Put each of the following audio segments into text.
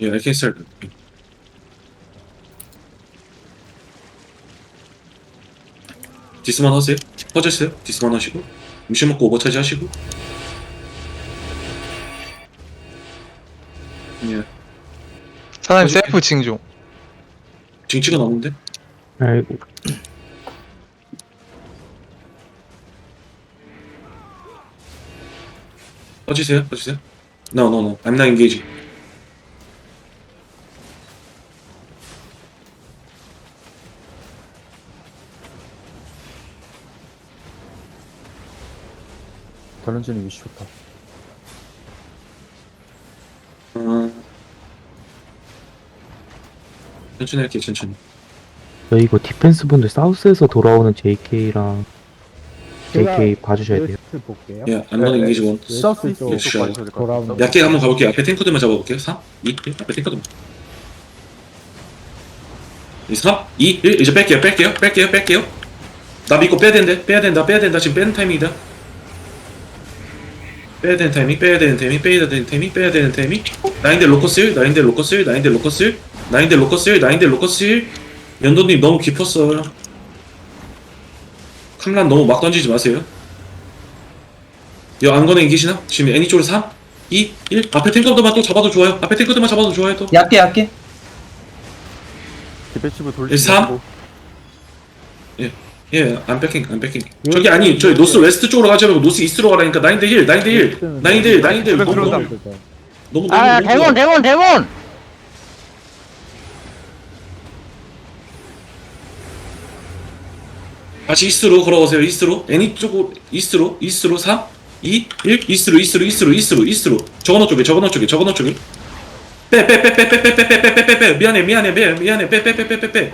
Yeah, I can start. 디스만 하세요. 퍼졌어요. 디스만 하시고. 음식 먹고 오버차지 하시고. 예. 사장님 셀프 징종. 징치가 나오는데? 아이고 퍼지세요. 퍼지세요. No, no, no. I'm not engaging. 던지는 위치 좋다. 어... 천천히 할게요, 천천히. 저희 이거 디펜스 분들 사우스에서 돌아오는 JK랑 JK 봐주셔야 돼요 웨스트 볼게요. 예, I'm not engaging one. 사우스 쪽 예, 슈어. 돌아오는 약게 한번 가볼게요. 앞에 탱커들만 잡아볼게요. 3, 2, 1. 앞에 탱커들만. 2, 3, 2, 1. 이제 뺄게요. 뺄게요. 뺄게요. 뺄게요. 나 믿고 빼야 된대. 빼야 된다. 빼야 된다. 지금 빼는 타이밍이다. 빼야 되는 타이밍, 빼야 되는 타이밍, 빼야 되는 타이밍, 빼야 되는 타이밍. 나인데 로커스, 나인데 로커스, 나인데 로커스, 나인데 로커스, 나인데 로커스. 연도님 너무 깊었어. 캄란 너무 막 던지지 마세요. 여 안건에 이기시나? 지금 애니 쪽으로 3, 2, 1. 앞에 탱커들만 또 잡아도 좋아요. 앞에 탱커들만 잡아도 좋아요 또. 얕게 얕게 디패시브 돌리고 3, 예, 안 뺏긴, 안 뺏긴. 저기 아니, 저희 노스 웨스트 쪽으로 가지 말고 노스 이스트로 가라니까 9대 1, 9대 1, 9대 1, 9대 1. 너무. 너무, 너무, 너무. 아 너무 대본 대본 대본 다시 이스트로 걸어가세요, 이스트로. 애니 쪽으로, 이스트로, 이스트로 3, 2, 1, 이스트로, 이스트로, 이스트로, 이스트로, 이스트로. 저거 너 쪽에, 저거 너 쪽에, 저거 너 쪽에. 빼, 빼, 빼, 빼, 빼, 빼, 빼, 빼, 빼, 빼, 빼, 빼. 미안해, 미안해, 미안해, 미안해. 빼, 빼, 빼, 빼, 빼, 빼.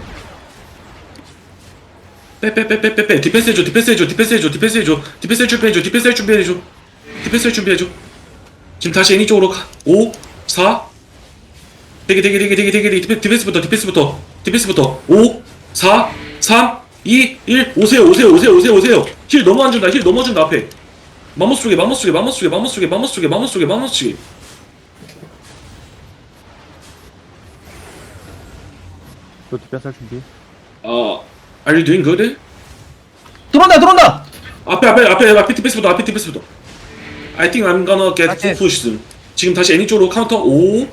빼빼빼빼빼빼. 디펜스 해줘 디펜스 해줘 디펜스 해줘 디펜스 해줘. 디펜스 할 준비해줘 디펜스 할 준비해줘. 디펜스 할 준비해줘. 지금 다시 애니 쪽으로 가. 5 4 대기 대기 대기 대기 대기 대기. 디펜스부터 디펜스부터. 디펜스부터. 5 4 3 2 1 오세요 오세요 오세요 오세요 오세요. 힐 너무 안 준다 힐 너무 준다 앞에. 마모스 쪽에 마모스 쪽에 마모스 쪽에 마모스 쪽에 마모스 쪽에 마모스 쪽에 마모스 쪽에. 또 디펜스 할 준비. 아 Are you doing good? 들어온다 들어온다! 앞에 앞에 앞에 앞에 디펜스부터 앞에 디펜스부터. I think I'm gonna get 오케이. push soon. 지금 다시 애니 쪽으로 카운터 5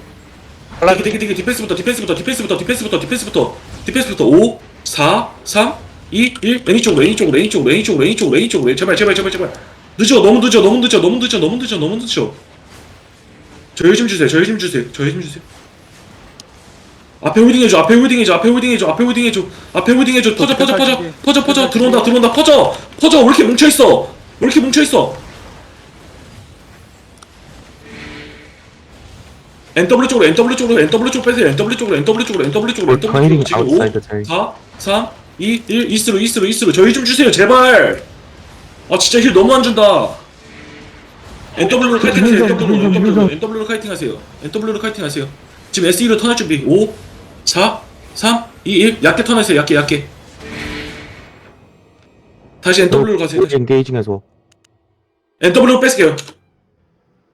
올라- 되게 되게 되게 디펜스부터 디펜스부터 디펜스부터 디펜스부터 디펜스부터 디펜스부터 5 4 3 2 1 애니 쪽으로 애니 쪽으로 애니 쪽으로 애니 쪽으로 애니 쪽으로 애니 쪽으로. 제발 제발 제발 제발. 늦어 너무 늦어 너무 늦어 너무 늦어 너무 늦어 너무 늦어. 저희 좀 주세요 저희 좀 주세요 저희 좀 주세요 앞에 홀딩 해줘 앞에 홀딩 해줘 앞에 홀딩 해줘 앞에 홀딩 해줘 앞에 홀딩 해줘. 퍼져 퍼져 퍼져 퍼져 퍼져. 들어온다 들어온다. 퍼져 퍼져. 왜 이렇게 뭉쳐있어? 왜 이렇게 뭉쳐있어? NW 쪽으로 NW 쪽으로 NW 쪽으로 빼세요. NW 쪽으로 NW 쪽으로 NW 쪽으로 NW 쪽으로. 지금 5 아웃사이드 잘4 3 2 1 이스트로 이스트로 이스트로 저희 좀 주세요 제발. 아 진짜 힐 너무 안 준다. NW로 카이팅 하세요 NW로 NW로 NW로 카이팅 하세요. NW로 카이팅 하세요. 지금 SE로 턴할 준비. 5 4 3 2 1 얕게 턴하세요. 얕게 얕게 다시 NW로 가세요. 엔게이징해서. NW로 뺄게요